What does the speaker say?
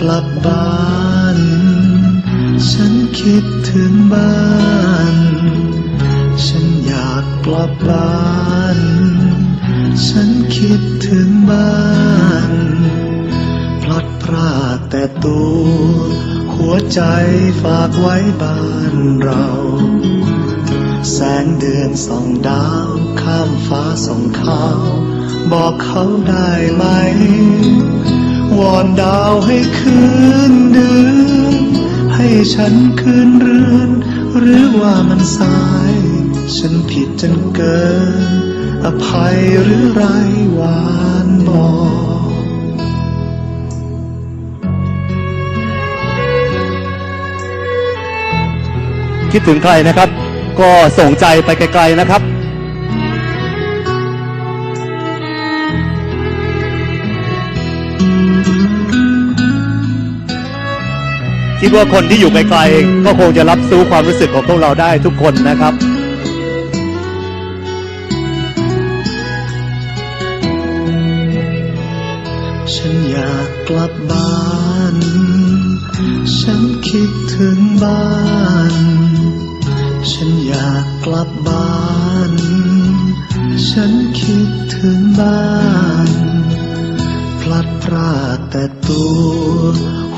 กลับบ้าน ฉันคิดถึงบ้าน ฉันอยากกลับบ้าน ฉันคิดถึงบ้าน พลัดพรากแต่ตัว หัวใจฝากไว้บ้านเรา แสงเดือนสองดาว ข้ามฟ้าสองขาว บอกเขาได้ไหม วอนดาวให้คืนเดือนให้ฉันคืนเรือน หรือว่ามันสาย ฉันผิดจนเกิน อภัยหรือไรหวานบอกคิดถึงใครนะครับ ก็ส่งใจไปไกลๆนะครับ คิดว่าคนที่อยู่ไกลๆก็คงจะรับรู้ความรู้สึกของพวกเราได้ทุกคนนะครับฉันอยากกลับบ้าน ฉันคิดถึงบ้าน ฉันอยากกลับบ้าน ฉันคิดถึงบ้าน พลัดพรากแต่ตัว